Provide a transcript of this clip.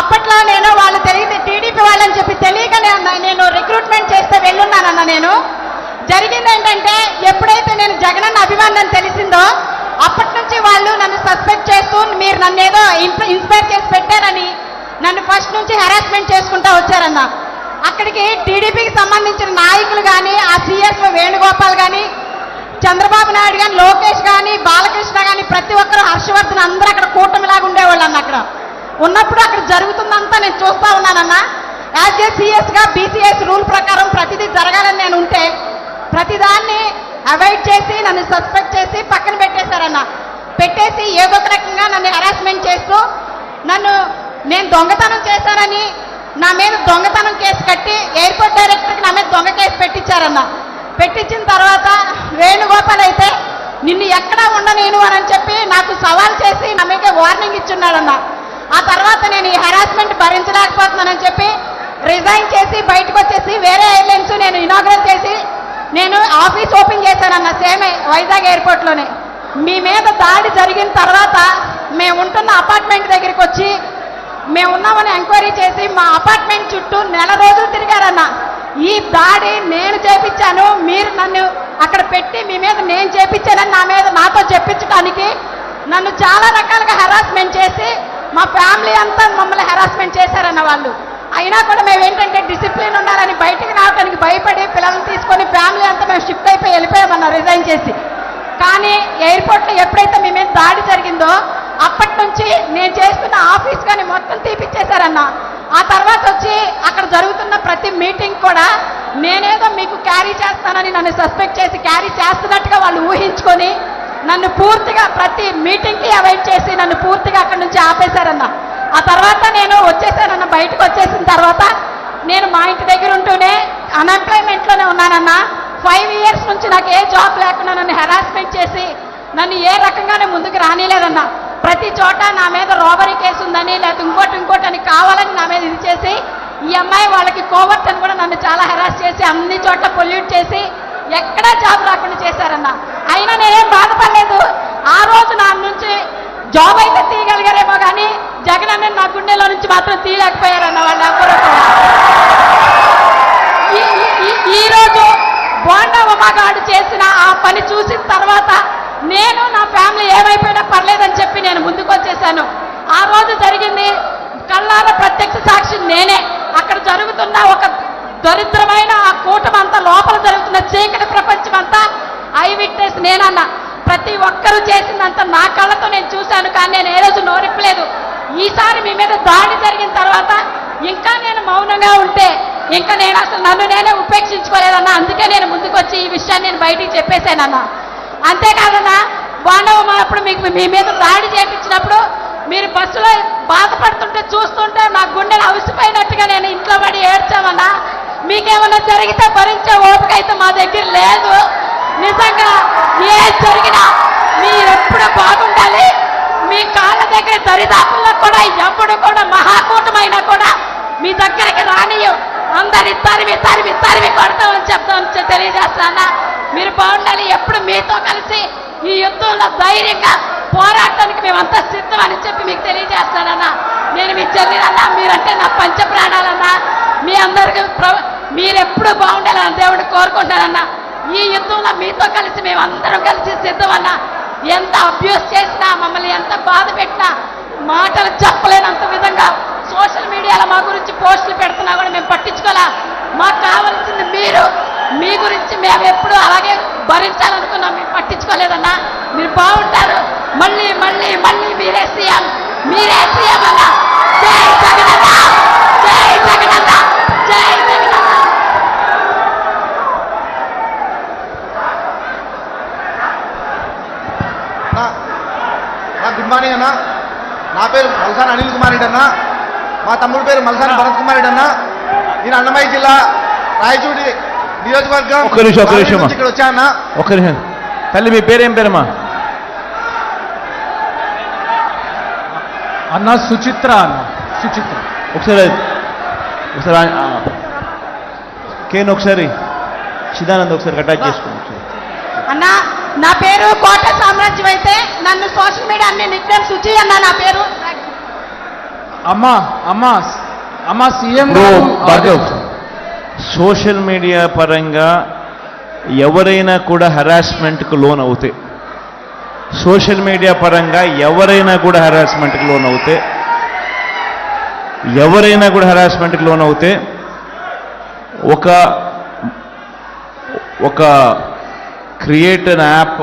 అప్పట్లో నేను వాళ్ళు తెలియదు టీడీపీ వాళ్ళని చెప్పి తెలియక నేను రిక్రూట్మెంట్ చేస్తే వెళ్ళున్నానన్న నేను. జరిగింది ఏంటంటే ఎప్పుడైతే నేను జగనన్న అభిమానం తెలిసిందో అప్పటి నుంచి వాళ్ళు నన్ను సస్పెక్ట్ చేస్తూ మీరు నన్ను ఏదో ఇన్స్పైర్ చేసి పెట్టారని నన్ను ఫస్ట్ నుంచి హెరాస్మెంట్ చేసుకుంటా వచ్చారన్న. అక్కడికి టీడీపీకి సంబంధించిన నాయకులు కానీ ఆ సిఎస్ వేణుగోపాల్ కానీ చంద్రబాబు నాయుడు కానీ లోకేష్ కానీ బాలకృష్ణ కానీ ప్రతి ఒక్కరు హర్షవర్ధన్ అందరూ అక్కడ కూటమిలాగా ఉండేవాళ్ళు అన్న అక్కడ. ఉన్నప్పుడు అక్కడ జరుగుతుందంతా నేను చూస్తా ఉన్నానన్నా. యాజ్ ఏ సిఎస్గా బీసీఎస్ రూల్ ప్రకారం ప్రతిదీ జరగాలని నేను ఉంటే ప్రతిదాన్ని అవాయిడ్ చేసి నన్ను సస్పెక్ట్ చేసి పక్కన పెట్టేశారన్న. పెట్టేసి ఏదో ఒక రకంగా నన్ను హెరాస్మెంట్ చేస్తూ నన్ను నేను దొంగతనం చేశానని నా మీద దొంగతనం కేసు కట్టి ఎయిర్పోర్ట్ డైరెక్టర్కి నా మీద దొంగ కేసు పెట్టించారన్న. పెట్టించిన తర్వాత వేణుగోపాల్ అయితే నిన్ను ఎక్కడా ఉండనేను అని చెప్పి నాకు సవాల్ చేసి నా మీద వార్నింగ్ ఇచ్చున్నాడన్నా ఆ తర్వాత నేను ఈ హెరాస్మెంట్ భరించలేకపోతున్నానని చెప్పి రిజైన్ చేసి బయటకు వచ్చేసి వేరే ఎయిర్లైన్స్ నేను ఇనాగ్రేట్ చేసి నేను ఆఫీస్ ఓపెన్ చేశానన్న సేమే వైజాగ్ ఎయిర్పోర్ట్లోనే మీ మీద దాడి జరిగిన తర్వాత మేము ఉంటున్న అపార్ట్మెంట్ దగ్గరికి వచ్చి మేము ఉన్నామని ఎంక్వైరీ చేసి మా అపార్ట్మెంట్ చుట్టూ నెల రోజులు తిరిగారన్న. ఈ దాడి నేను చేపించాను మీరు నన్ను అక్కడ పెట్టి మీ మీద నేను చేపించానని నా మీద నాతో చెప్పించడానికి నన్ను చాలా రకాలుగా హెరాస్మెంట్ చేసి మా ఫ్యామిలీ అంతా మమ్మల్ని హెరాస్మెంట్ చేశారన్న వాళ్ళు. అయినా కూడా మేము ఏంటంటే డిసిప్లిన్ ఉండాలని బయటికి రావడానికి భయపడి పిల్లల్ని తీసుకొని ఫ్యామిలీ అంతా మేము షిఫ్ట్ అయిపోయి వెళ్ళిపోయామన్నా రిజైన్ చేసి. కానీ ఎయిర్పోర్ట్లో ఎప్పుడైతే మీ మీద దాడి జరిగిందో అప్పటి నుంచి నేను చేస్తున్న ఆఫీస్ కానీ మొత్తం తీపిచ్చేశారన్న. ఆ తర్వాత వచ్చి అక్కడ జరుగుతున్న ప్రతి మీటింగ్ కూడా నేనేదో మీకు క్యారీ చేస్తానని నన్ను సస్పెక్ట్ చేసి క్యారీ చేస్తున్నట్టుగా వాళ్ళు ఊహించుకొని నన్ను పూర్తిగా ప్రతి మీటింగ్కి అవాయిడ్ చేసి నన్ను పూర్తిగా అక్కడి నుంచి ఆపేశారన్న. ఆ తర్వాత నేను వచ్చేసానన్న బయటకు వచ్చేసిన తర్వాత నేను మా ఇంటి దగ్గర ఉంటూనే అన్ఎంప్లాయ్మెంట్లోనే ఉన్నానన్న. ఫైవ్ ఇయర్స్ నుంచి నాకు ఏ జాబ్ లేకుండా నన్ను హెరాస్మెంట్ చేసి నన్ను ఏ రకంగానే ముందుకు రానిలేదన్న. ప్రతి చోట నా మీద రాబరీ కేసు ఉందని లేకపోతే ఇంకోటి ఇంకోటి అని కావాలని నా మీద ఇది చేసి ఈ అమ్మాయి వాళ్ళకి కోవర్ట్ అని కూడా నన్ను చాలా హెరాస్ చేసి అన్ని చోట్ల పొల్యూట్ చేసి ఎక్కడా జాబ్ రాకుండా చేశారన్న. అయినా నేనేం బాధపడలేదు. ఆ రోజు నా నుంచి జాబ్ అయితే తీయగలిగారేమో కానీ జగన్ అన్న నా గుండెలో నుంచి మాత్రం తీయలేకపోయారన్న వాళ్ళు ఎవరు ఈ- బోండా ఉమాగాడు చేసిన ఆ పని చూసిన తర్వాత నేను నా ఫ్యామిలీ ఏమైపోయినా పర్లేదని చెప్పి నేను ముందుకు వచ్చేసాను. ఆ రోజు జరిగింది కళ్ళార ప్రత్యక్ష సాక్షి నేనే. అక్కడ జరుగుతున్న ఒక దరిద్రమైన లోపల జరుగుతున్న చీకటి ప్రపంచం అంతా ఐ విట్నెస్ నేనన్న. ప్రతి ఒక్కరూ చేసిందంతా నా కళ్ళతో నేను చూశాను కానీ నేను ఏ రోజు నోరిప్పలేదు. ఈసారి మీ మీద దాడి జరిగిన తర్వాత ఇంకా నేను మౌనంగా ఉంటే ఇంకా నేను అసలు నన్ను నేనే ఉపేక్షించుకోలేదన్నా. అందుకే నేను ముందుకు వచ్చి ఈ విషయాన్ని నేను బయటికి చెప్పేశానన్నా. అంతేకాదన్నా బాండవ అప్పుడు మీకు మీ మీద దాడి చేపించినప్పుడు మీరు బస్సులో బాధపడుతుంటే చూస్తుంటే నా గుండెలు అవిసిపోయినట్టుగా నేను ఇంట్లో పడి ఏడ్చామన్నా. మీకేమన్నా జరిగితే భరించే ఓపిక అయితే మా దగ్గర లేదు. నిజంగా ఏ జరిగినా మీరెప్పుడు బాగుండాలి. మీ కాళ్ళ దగ్గర దరిదాపుల్లో కూడా ఎప్పుడు కూడా మహాకూటమైనా కూడా మీ దగ్గరికి రానియు అందరి తరివి తరివి తరివి కొడతామని చెప్తామని తెలియజేస్తానా మీరు బాగుండాలి. ఎప్పుడు మీతో కలిసి ఈ యుద్ధంలో ధైర్యంగా పోరాటానికి మేమంతా సిద్ధమని చెప్పి మీకు తెలియజేస్తానన్నా. నేను మీ చెల్లినన్నా మీరంటే నా పంచ ప్రాణాలన్నా మీ అందరికి ప్ర- మీరెప్పుడు బాగుండాలని దేవుడు కోరుకుంటానన్నా. ఈ యుద్ధంలో మీతో కలిసి మేమందరం కలిసి సిద్ధమన్నా. ఎంత అబ్యూస్ చేసినా మమ్మల్ని ఎంత బాధ పెట్టినా మాటలు చెప్పలేనంత విధంగా సోషల్ మీడియాలో మా గురించి పోస్టులు పెడుతున్నా కూడా మేము పట్టించుకోలే. మాకు కావాల్సింది మీరు. మీ గురించి మేము ఎప్పుడు అలాగే భరించాలనుకున్నాం మేము పట్టించుకోలేదన్నా. మీరు బాగుంటారు. మళ్ళీ మళ్ళీ మళ్ళీ మీరే సీఎం. మీరే సీఎం అన్నా జై జగనన్న జై జగనన్న అన్నా అన్నా, గుడ్ మార్నింగ్ అన్న నా పేరు మల్సాన్ అనిల్ కుమార్ రెడ్డి అన్న మా తమ్ముడు పేరు మల్సాన్ భరత్ కుమార్ రెడ్డి అన్న నేను అన్నమయ్య జిల్లా రాయచూడి నియోజకవర్గం ఒక్క నిమిషం, ఒక్క నిమిషం. నుంచి ఇక్కడ వచ్చా అన్న. ఒక్క నిమిషం. తల్లి మీ పేరేం పేరమ్మా? అన్న సుచిత్ర అన్న సుచిత్ర. ఒకసారి ఒకసారి. కేన్ ఒకసారి చిదానంద్ ఒకసారి అటాచ్ చేసుకోండి అన్నా నా పేరు కోట సామ్రాజ్యం అయితే నన్ను సోషల్ మీడియా అన్ని నిక్నేమ్ సుచి అన్న నా పేరు. అమ్మా అమ్మా అమ్మా సీఎం. సోషల్ మీడియా పరంగా ఎవరైనా కూడా హరాస్మెంట్కు లోన్ అవుతే సోషల్ మీడియా పరంగా ఎవరైనా కూడా హరాస్మెంట్కి లోన్ అవుతే ఎవరైనా కూడా హరాస్మెంట్కి లోన్ అవుతే ఒక ఒక క్రియేట్ అన్ యాప్